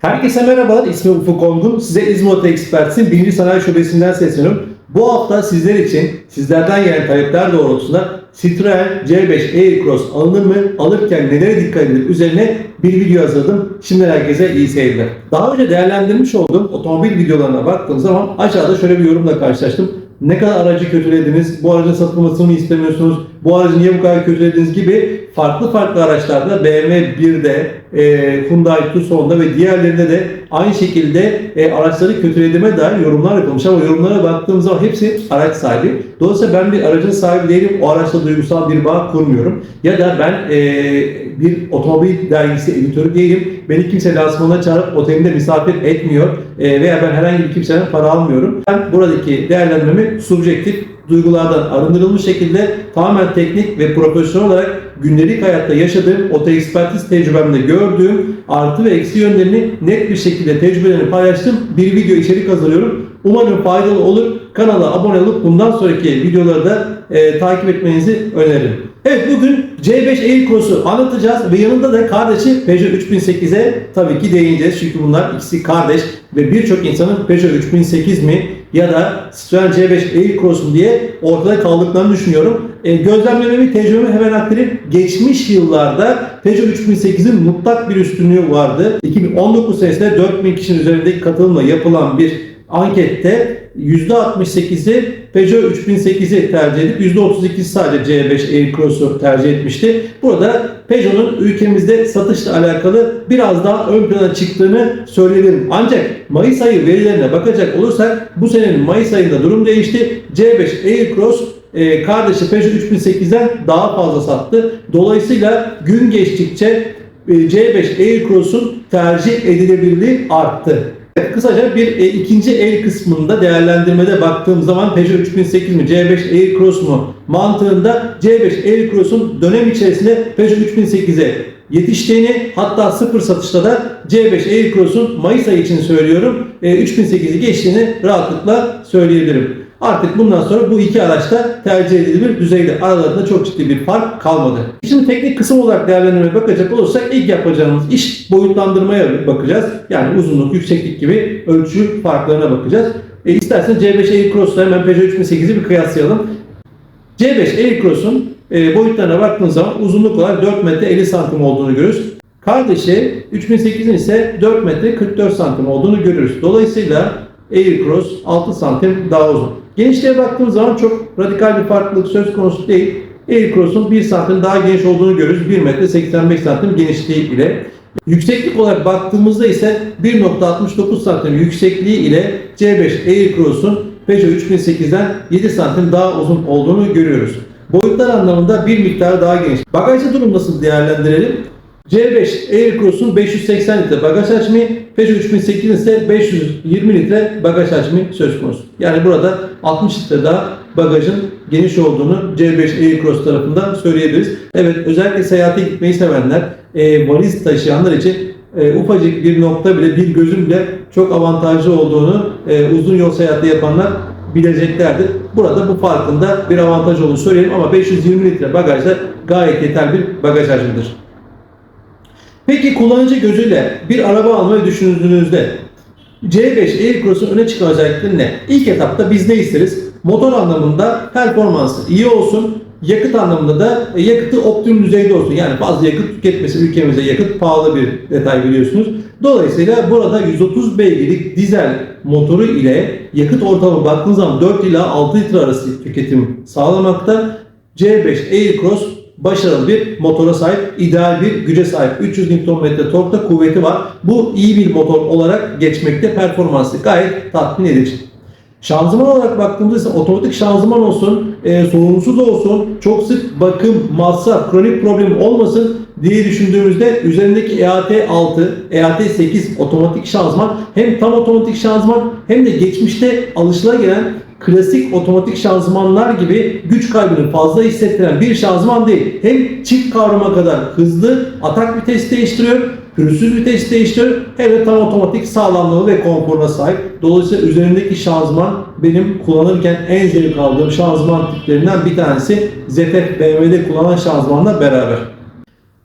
Herkese merhabalar, ismim Ufuk Ongun. Size İzmot Experts'in 1. Sanayi Şubesi'nden sesleniyorum. Bu hafta sizler için, sizlerden gelen talepler doğrultusunda Citroen C5 Aircross alınır mı, alırken nelere dikkat edilir üzerine bir video hazırladım. Şimdi herkese iyi seyirler. Daha önce değerlendirmiş olduğum otomobil videolarına baktığım zaman aşağıda şöyle bir yorumla karşılaştım. Ne kadar aracı kötülediniz, bu aracın satılmasını istemiyorsunuz, bu aracı niye bu kadar kötülediniz gibi farklı farklı araçlarda BMW 1'de, e, Hyundai Tucson'da ve diğerlerinde de aynı şekilde e, araçları kötülediğime dair yorumlar yapılmış ama yorumlara baktığım zaman hepsi araç sahibi. Dolayısıyla ben bir aracın sahibi değilim, o araçla duygusal bir bağ kurmuyorum. Ya da ben e, bir otomobil dergisi editörü değilim. Beni kimse lansmanına çağırıp otelimde misafir etmiyor e, veya ben herhangi bir kimseden para almıyorum. Ben buradaki değerlendirmemi subjektif duygulardan arındırılmış şekilde tamamen teknik ve profesyonel olarak gündelik hayatta yaşadığım, oto ekspertiz tecrübemde gördüğüm artı ve eksi yönlerini net bir şekilde tecrübelerini paylaştım. Bir video içerik hazırlıyorum. Umarım faydalı olur. Kanala abone olup bundan sonraki videoları da e, takip etmenizi öneririm. Evet bugün C5 Aircross'u anlatacağız ve yanında da kardeşi Peugeot 3008'e tabii ki değineceğiz. Çünkü bunlar ikisi kardeş ve birçok insanın Peugeot 3008 mi ya da Citroen C5 Aircross mu diye ortada kaldıklarını düşünüyorum. E, gözlemlememi, tecrübemi hemen aktarayım. Geçmiş yıllarda Peugeot 3008'in mutlak bir üstünlüğü vardı. 2019 senesinde 4000 kişinin üzerindeki katılımla yapılan bir ankette %68'i Peugeot 3008'i tercih edip %32'si sadece C5 Aircross'u tercih etmişti. Burada Peugeot'un ülkemizde satışla alakalı biraz daha ön plana çıktığını söyleyebilirim. Ancak Mayıs ayı verilerine bakacak olursak bu senenin Mayıs ayında durum değişti. C5 Aircross e, kardeşi Peugeot 3008'den daha fazla sattı. Dolayısıyla gün geçtikçe e, C5 Aircross'un tercih edilebilirliği arttı. Kısaca bir e, ikinci el kısmında değerlendirmede baktığım zaman Peugeot 3008 mi C5 Aircross mu mantığında C5 Aircross'un dönem içerisinde Peugeot 3008'e yetiştiğini hatta sıfır satışta da C5 Aircross'un Mayıs ayı için söylüyorum e, 3008'i geçtiğini rahatlıkla söyleyebilirim. Artık bundan sonra bu iki araçta tercih edilebilir düzeyde. Aralarında çok ciddi bir fark kalmadı. Şimdi teknik kısım olarak değerlendirmeye bakacak olursak ilk yapacağımız iş boyutlandırmaya bakacağız. Yani uzunluk, yükseklik gibi ölçü farklarına bakacağız. E, isterseniz C5 Aircross'la hemen Peugeot 3008'i bir kıyaslayalım. C5 Aircross'un e, boyutlarına baktığınız zaman uzunluk olarak 4 metre 50 santim olduğunu görürüz. Kardeşi 3008'in ise 4 metre 44 santim olduğunu görürüz. Dolayısıyla Aircross 6 santim daha uzun. Genişliğe baktığımız zaman çok radikal bir farklılık söz konusu değil. Aircross'un 1 santim daha geniş olduğunu görürüz. 1 metre 85 santim genişliği ile. Yükseklik olarak baktığımızda ise 1.69 santim yüksekliği ile C5 Aircross'un Peugeot 3008'den 7 santim daha uzun olduğunu görüyoruz. Boyutlar anlamında bir miktar daha geniş. Bagajlı durum nasıl değerlendirelim? C5 Aircross'un 580 litre bagaj hacmi, Peugeot 3008 ise 520 litre bagaj hacmi söz konusu. Yani burada 60 litre daha bagajın geniş olduğunu C5 Aircross tarafından söyleyebiliriz. Evet özellikle seyahate gitmeyi sevenler, e, valiz taşıyanlar için e, ufacık bir nokta bile bir gözün bile çok avantajlı olduğunu e, uzun yol seyahati yapanlar bileceklerdir. Burada bu farkında bir avantaj olduğunu söyleyelim ama 520 litre bagajda gayet yeterli bir bagaj hacmidir. Peki kullanıcı gözüyle bir araba almayı düşündüğünüzde C5 Aircross'un öne çıkan özellikleri ne? İlk etapta biz ne isteriz? Motor anlamında performansı iyi olsun, yakıt anlamında da e, yakıtı optimum düzeyde olsun. Yani fazla yakıt tüketmesi ülkemizde yakıt pahalı bir detay biliyorsunuz. Dolayısıyla burada 130 beygirlik dizel motoru ile yakıt ortalama baktığınız zaman 4 ila 6 litre arası tüketim sağlamakta. C5 Aircross başarılı bir motora sahip, ideal bir güce sahip. 300 Nm torkta kuvveti var. Bu iyi bir motor olarak geçmekte performansı gayet tatmin edici. Şanzıman olarak baktığımızda ise otomatik şanzıman olsun, e, sorunsuz olsun, çok sık bakım, masraf, kronik problem olmasın diye düşündüğümüzde üzerindeki E EAT6, EAT8 otomatik şanzıman hem tam otomatik şanzıman hem de geçmişte alışılagelen klasik otomatik şanzımanlar gibi güç kaybını fazla hissettiren bir şanzıman değil. Hem çift kavrama kadar hızlı atak vites değiştiriyor, pürüzsüz vites değiştiriyor hem de tam otomatik sağlamlığı ve konforuna sahip. Dolayısıyla üzerindeki şanzıman benim kullanırken en zevk aldığım şanzıman tiplerinden bir tanesi ZF BMW'de kullanılan şanzımanla beraber.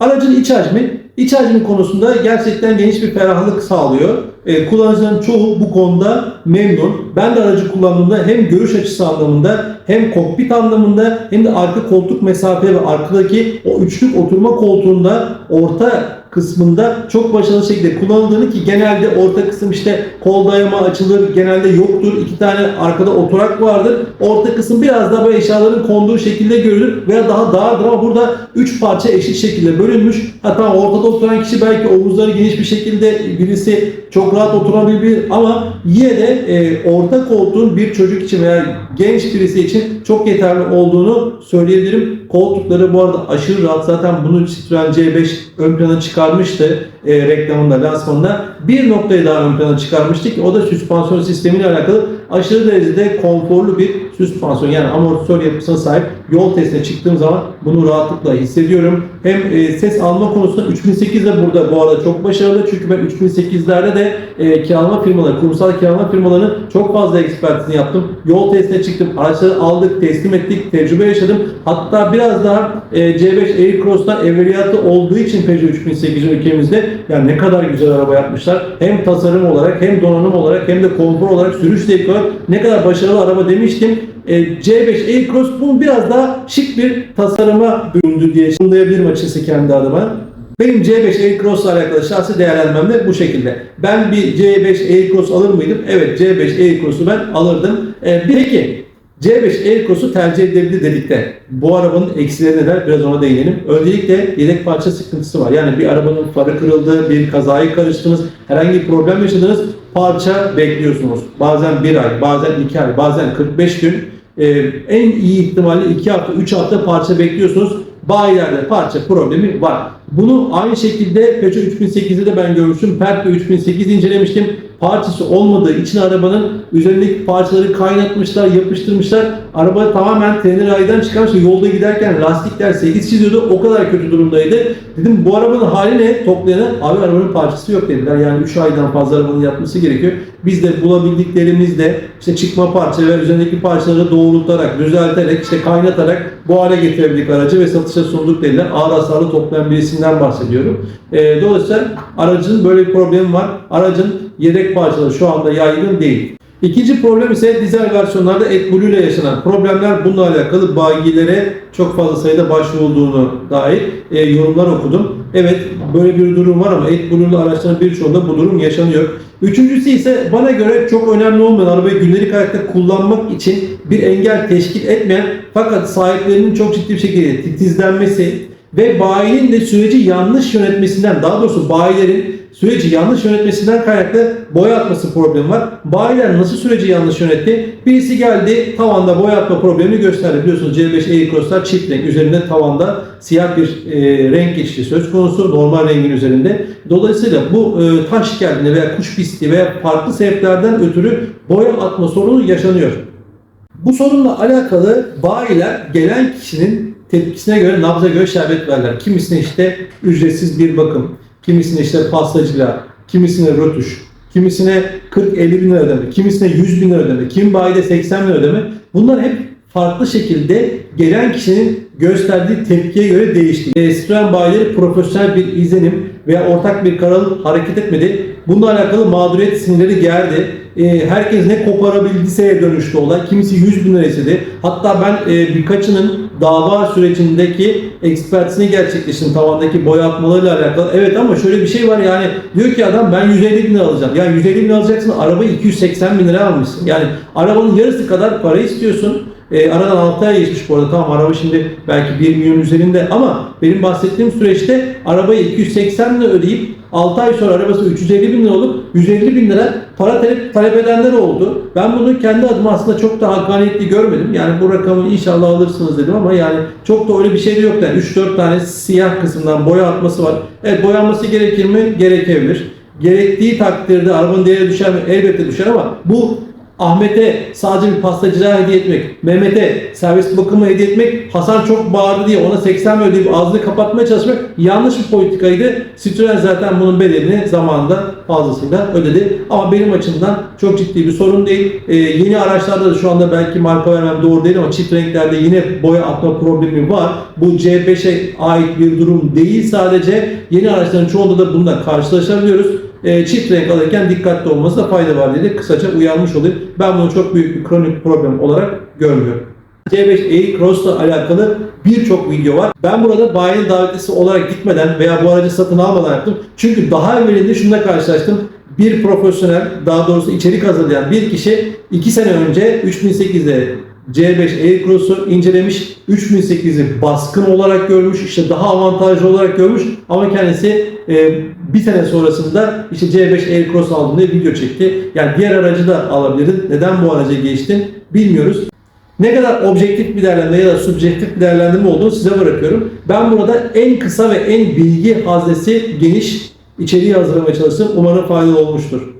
Aracın iç hacmi İç hacmi konusunda gerçekten geniş bir ferahlık sağlıyor. E, kullanıcıların çoğu bu konuda memnun. Ben de aracı kullandığımda hem görüş açısı anlamında hem kokpit anlamında hem de arka koltuk mesafe ve arkadaki o üçlük oturma koltuğunda orta kısmında çok başarılı şekilde kullanıldığını ki genelde orta kısım işte kol dayama açılır genelde yoktur. iki tane arkada oturak vardır. Orta kısım biraz daha böyle eşyaların konduğu şekilde görülür veya daha dardır ama burada üç parça eşit şekilde bölünmüş. Hatta ortada oturan kişi belki omuzları geniş bir şekilde birisi çok rahat oturabilir ama yine de e, orta koltuğun bir çocuk için veya genç birisi için çok yeterli olduğunu söyleyebilirim. Koltukları bu arada aşırı rahat. Zaten bunu Citroen C5 ön plana çıkarmıştı e, reklamında, lansmanında. Bir noktayı daha ön plana çıkarmıştı ki o da süspansiyon sistemiyle alakalı aşırı derecede konforlu bir süspansiyon yani amortisör yapısına sahip yol testine çıktığım zaman bunu rahatlıkla hissediyorum. Hem e, ses alma konusunda 3008 de burada bu arada çok başarılı çünkü ben 3008'lerde de e, kiralama firmaları, kurumsal kiralama firmalarının çok fazla ekspertizini yaptım. Yol testine çıktım, araçları aldık, teslim ettik, tecrübe yaşadım. Hatta biraz daha e, C5 Aircross'tan evveliyatı olduğu için Peugeot 3008 ülkemizde yani ne kadar güzel araba yapmışlar. Hem tasarım olarak hem donanım olarak hem de konfor olarak sürüş zevki ne kadar başarılı araba demiştim. E, C5 Aircross bunu biraz daha şık bir tasarıma büründü diye anlayabilirim açıkçası kendi adıma. Benim C5 Aircross ile alakalı şahsi değerlenmem de bu şekilde. Ben bir C5 Aircross alır mıydım? Evet C5 Aircross'u ben alırdım. E, peki C5 Aircross'u tercih edilebilir dedik de bu arabanın eksileri neler biraz ona değinelim. Öncelikle yedek parça sıkıntısı var. Yani bir arabanın farı kırıldı, bir kazayı karıştınız, herhangi bir problem yaşadınız parça bekliyorsunuz. Bazen bir ay, bazen iki ay, bazen 45 gün. Ee, en iyi ihtimalle 2 hafta, 3 hafta parça bekliyorsunuz. Bayilerde parça problemi var. Bunu aynı şekilde Peugeot 3008'de de ben görmüştüm. Pert'te 3008 incelemiştim. Parçası olmadığı için arabanın üzerindeki parçaları kaynatmışlar, yapıştırmışlar. Araba tamamen tenir raydan çıkarmış yolda giderken lastikler 8 çiziyordu. O kadar kötü durumdaydı. Dedim bu arabanın hali ne? Toplayana abi arabanın parçası yok dediler. Yani 3 aydan fazla arabanın yapması gerekiyor. Biz de bulabildiklerimizle işte çıkma parça ve üzerindeki parçaları doğrultarak, düzelterek, işte kaynatarak bu hale getirebildik aracı ve satışa sunduk dediler. Ağır hasarlı toplayan birisinden bahsediyorum. E, dolayısıyla aracın böyle bir problemi var. Aracın yedek parçaları şu anda yaygın değil. İkinci problem ise dizel versiyonlarda AdBlue ile yaşanan problemler. Bununla alakalı bagilere çok fazla sayıda başvurulduğunu dair e, yorumlar okudum. Evet böyle bir durum var ama AdBlue'lu araçların birçoğunda bu durum yaşanıyor. Üçüncüsü ise bana göre çok önemli olmayan arabayı gündelik hayatta kullanmak için bir engel teşkil etmeyen fakat sahiplerinin çok ciddi bir şekilde titizlenmesi ve bayinin de süreci yanlış yönetmesinden daha doğrusu bayilerin süreci yanlış yönetmesinden kaynaklı boya atması problemi var. Bayiler nasıl süreci yanlış yönetti? Birisi geldi tavanda boya atma problemini gösterdi. Biliyorsunuz C5 Aircross'lar çift renk. Üzerinde tavanda siyah bir e, renk geçişi söz konusu. Normal rengin üzerinde. Dolayısıyla bu e, taş geldiğinde veya kuş pisti veya farklı sebeplerden ötürü boya atma sorunu yaşanıyor. Bu sorunla alakalı bayiler gelen kişinin tepkisine göre nabza göre şerbet verler. Kimisine işte ücretsiz bir bakım, kimisine işte pastacıyla, kimisine rötuş, kimisine 40-50 bin lira ödeme, kimisine 100 bin lira ödeme, kim bayide 80 bin lira ödeme. Bunlar hep farklı şekilde gelen kişinin gösterdiği tepkiye göre değişti. E, Citroen bayileri profesyonel bir izlenim veya ortak bir karar hareket etmedi. Bununla alakalı mağduriyet sinirleri geldi. E, herkes ne koparabildiyse dönüştü olay. Kimisi 100 bin lira istedi. Hatta ben e, birkaçının dava sürecindeki ekspertisini gerçekleştirdim tavandaki boyatmalarıyla alakalı. Evet ama şöyle bir şey var yani diyor ki adam ben 150 bin lira alacağım. Yani 150 bin lira alacaksın arabayı 280 bin lira almışsın. Yani arabanın yarısı kadar para istiyorsun. E, aradan 6 ay geçmiş bu arada. Tamam araba şimdi belki 1 milyon üzerinde ama benim bahsettiğim süreçte arabayı 280 lira ödeyip 6 ay sonra arabası 350 bin lira olup 150 bin lira para talep, talep edenler oldu. Ben bunu kendi adıma aslında çok da hakkaniyetli görmedim. Yani bu rakamı inşallah alırsınız dedim ama yani çok da öyle bir şey de yok. Yani 3-4 tane siyah kısımdan boya atması var. Evet boyanması gerekir mi? Gerekebilir. Gerektiği takdirde arabanın değeri düşer mi? Elbette düşer ama bu Ahmet'e sadece bir pastacılığa hediye etmek, Mehmet'e servis bakımı hediye etmek, Hasan çok bağırdı diye ona 80 mi ödeyip ağzını kapatmaya çalışmak yanlış bir politikaydı. Citroen zaten bunun bedelini zamanında fazlasıyla ödedi. Ama benim açımdan çok ciddi bir sorun değil. Ee, yeni araçlarda da şu anda belki marka vermem doğru değil ama çift renklerde yine boya atma problemi var. Bu C5'e ait bir durum değil sadece. Yeni araçların çoğunda da bununla karşılaşabiliyoruz. Ee, çift renk alırken dikkatli olmasında fayda var diye de kısaca uyarmış olayım. Ben bunu çok büyük bir kronik problem olarak görmüyorum. C5 Air ile alakalı birçok video var. Ben burada bayinin davetlisi olarak gitmeden veya bu aracı satın almadan yaptım. Çünkü daha evvelinde şununla karşılaştım. Bir profesyonel, daha doğrusu içerik hazırlayan bir kişi 2 sene önce 3008'de C5 Aircross'u incelemiş. 3008'i baskın olarak görmüş. işte daha avantajlı olarak görmüş. Ama kendisi e, bir sene sonrasında işte C5 Aircross aldım diye video çekti. Yani diğer aracı da alabilirdin. Neden bu araca geçtin bilmiyoruz. Ne kadar objektif bir değerlendirme ya da subjektif bir değerlendirme olduğunu size bırakıyorum. Ben burada en kısa ve en bilgi haznesi geniş içeriği hazırlamaya çalıştım. Umarım faydalı olmuştur.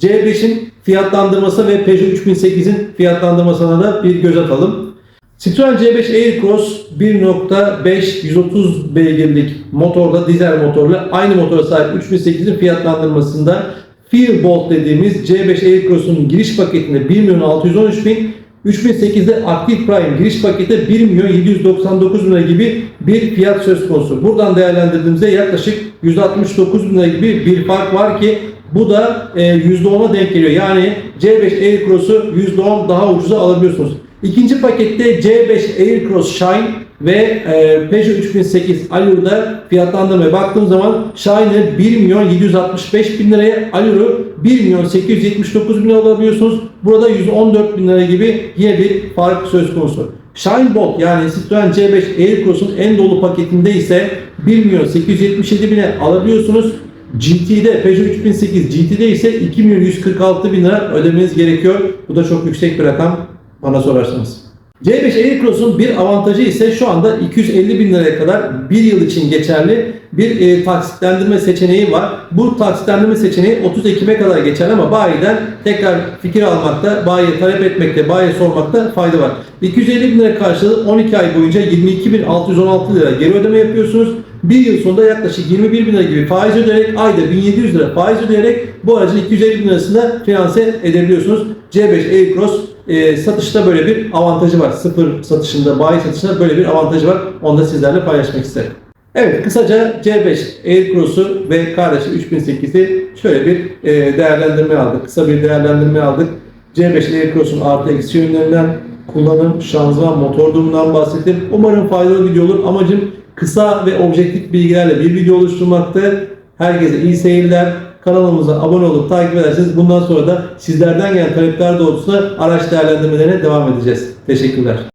C5'in fiyatlandırması ve Peugeot 3008'in fiyatlandırmasına da bir göz atalım. Citroen C5 Aircross 1.5 130 beygirlik motorla, dizel motorla aynı motora sahip 3008'in fiyatlandırmasında Fearbolt dediğimiz C5 Aircross'un giriş paketinde 1 milyon 613 bin 3008'de Active Prime giriş paketi 1 milyon 799 bin lira gibi bir fiyat söz konusu. Buradan değerlendirdiğimizde yaklaşık 169 bin lira gibi bir fark var ki bu da e, %10'a denk geliyor. Yani C5 Aircross'u %10 daha ucuza alabiliyorsunuz. İkinci pakette C5 Aircross Shine ve e, Peugeot 3008 Allure'da fiyatlandırmaya baktığım zaman Shine'ı 1 milyon 765 bin liraya, Allure'u 1 milyon 879 bin liraya alabiliyorsunuz. Burada 114 bin lira gibi yine bir fark söz konusu. Shine Bolt yani Citroen C5 Aircross'un en dolu paketinde ise 1 milyon 877 bine alabiliyorsunuz. GT'de Peugeot 3008 GT'de ise 2 milyon 146 bin lira ödemeniz gerekiyor. Bu da çok yüksek bir rakam bana sorarsanız. C5 Aircross'un bir avantajı ise şu anda 250 bin liraya kadar bir yıl için geçerli bir e, taksitlendirme seçeneği var. Bu taksitlendirme seçeneği 30 Ekim'e kadar geçerli ama bayiden tekrar fikir almakta, bayiye talep etmekte, bayiye sormakta fayda var. 250 bin lira karşılığı 12 ay boyunca 22.616 lira geri ödeme yapıyorsunuz. Bir yıl sonunda yaklaşık 21 bin lira gibi faiz ödeyerek ayda 1700 lira faiz ödeyerek bu aracın 250 bin lirasında finanse edebiliyorsunuz. C5 Aircross e, satışta böyle bir avantajı var. Sıfır satışında, bayi satışında böyle bir avantajı var. Onu da sizlerle paylaşmak isterim. Evet kısaca C5 Aircross'u ve kardeşi 3008'i şöyle bir e, değerlendirme aldık. Kısa bir değerlendirme aldık. C5 Aircross'un artı eksi yönlerinden kullanım, şanzıman, motor durumundan bahsettim. Umarım faydalı video olur. Amacım kısa ve objektif bilgilerle bir video oluşturmaktı. Herkese iyi seyirler. Kanalımıza abone olup takip ederseniz bundan sonra da sizlerden gelen talepler doğrultusunda araç değerlendirmelerine devam edeceğiz. Teşekkürler.